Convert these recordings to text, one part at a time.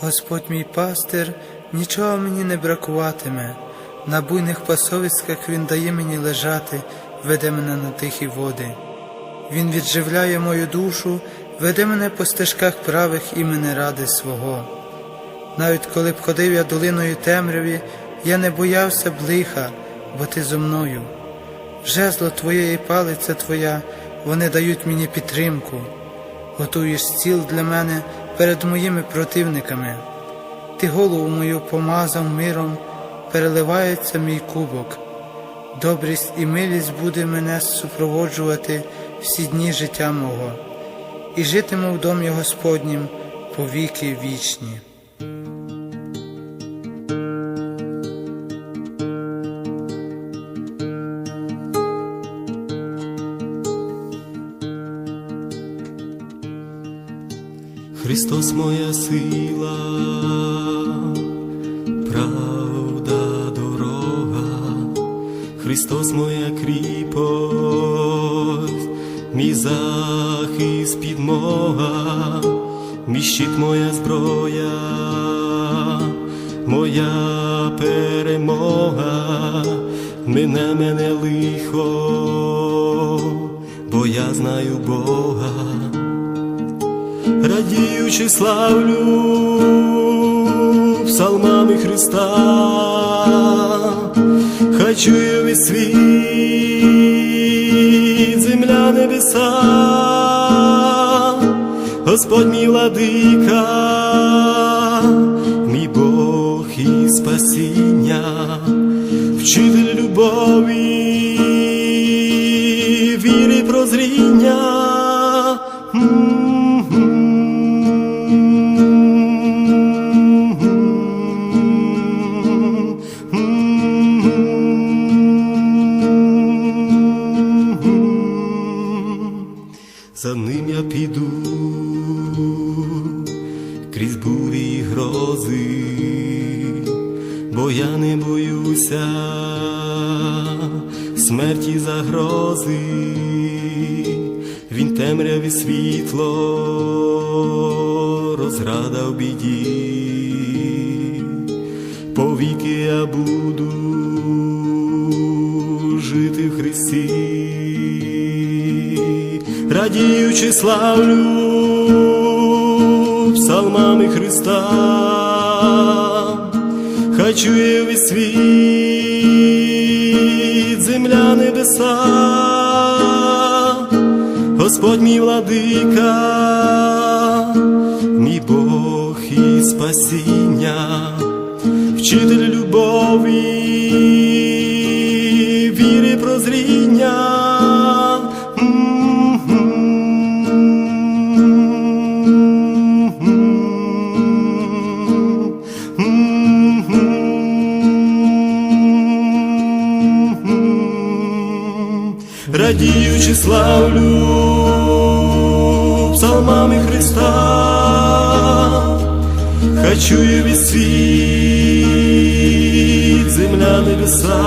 Господь мій пастир, нічого мені не бракуватиме. На буйних пасовиськах Він дає мені лежати, веде мене на тихі води. Він відживляє мою душу, веде мене по стежках правих імени ради свого. Навіть коли б ходив я долиною темряві, я не боявся б лиха, бо ти зо мною. Жезло твоє і палиця твоя, вони дають мені підтримку. Готуєш стіл для мене перед моїми противниками. Ти голову мою помазав миром, переливається мій кубок. Добрість і милість буде мене супроводжувати всі дні життя мого, і житиму в домі Господнім по віки вічні. Христос моя сила, правда, дорога, Христос моя кріпость, мій захист підмога, мій щит моя зброя, моя перемога, мене мене лихо, бо я знаю Бога радіючи славлю псалмами Христа, хай чує весь світ, земля небеса, Господь мій владика, мій Бог і спасіння, вчитель любові, віри прозріння. За ним я піду. Крізь бурі й грози, бо я не боюся смерті загрози, він темряві світло розрада біді, повіки я буду жити в Христі. Радіючи славлю псалмами Христа, хай чує весь світ, земля небеса, Господь мій владика, мій Бог і спасіння, вчитель любові, віри прозріння. радіючи славлю псалмами Христа, хай чує весь світ, земля небеса,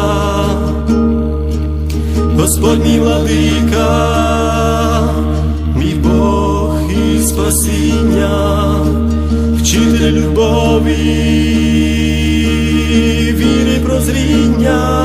Господь мій владика, мій Бог і спасіння, вчитель любові, віри прозріння.